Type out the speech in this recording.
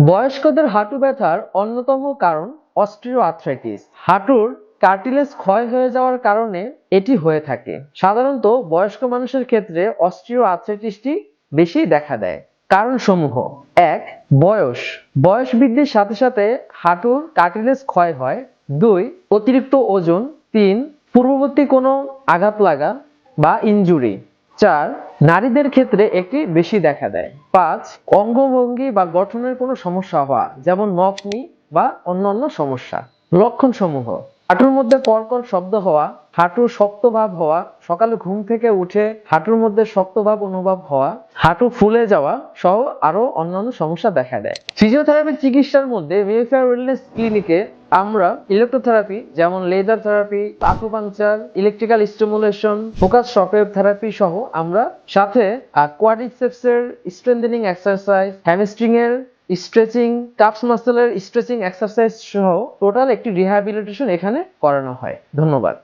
বয়স্কদের হাঁটু ব্যথার অন্যতম কারণ অস্ট্রিও আর্থ্রাইটিস হাঁটুর কার্টিলেজ ক্ষয় হয়ে যাওয়ার কারণে এটি হয়ে থাকে। সাধারণত বয়স্ক মানুষের ক্ষেত্রে অস্ট্রিও আর্থ্রাইটিসটি বেশি দেখা দেয়। কারণসমূহ। এক, বয়স। বয়স বৃদ্ধির সাথে সাথে হাঁটুর কার্টিলেজ ক্ষয় হয়। দুই, অতিরিক্ত ওজন। তিন, পূর্ববর্তী কোনো আঘাত লাগা বা ইনজুরি। চার নারীদের ক্ষেত্রে একটি বেশি দেখা দেয়। পাঁচ, অঙ্গভঙ্গি বা গঠনের কোনো সমস্যা হওয়া, যেমন নকনি বা অন্যান্য সমস্যা। লক্ষণ সমূহ হাঁটুর মধ্যে কর্কর শব্দ হওয়া, হাঁটুর শক্ত ভাব হওয়া, সকালে ঘুম থেকে উঠে হাঁটুর মধ্যে শক্ত ভাব অনুভব হওয়া, হাঁটু ফুলে যাওয়া সহ আরও অন্যান্য সমস্যা দেখা দেয়। ফিজিওথেরাপি চিকিৎসার মধ্যে ওয়েলনেস ক্লিনিকে আমরা ইলেকট্রোথেরাপি যেমন laser therapy acupuncture electrical stimulation focus shockwave therapy সহ আমরা সাথে কোয়াড্রিসেপস এর স্ট্রেংথেনিং এক্সারসাইজ হ্যামস্ট্রিং এর স্ট্রেচিং কাপস মাসেলের স্ট্রেচিং এক্সারসাইজ সহ টোটাল একটি রিহ্যাবিলিটেশন এখানে করানো হয়। ধন্যবাদ।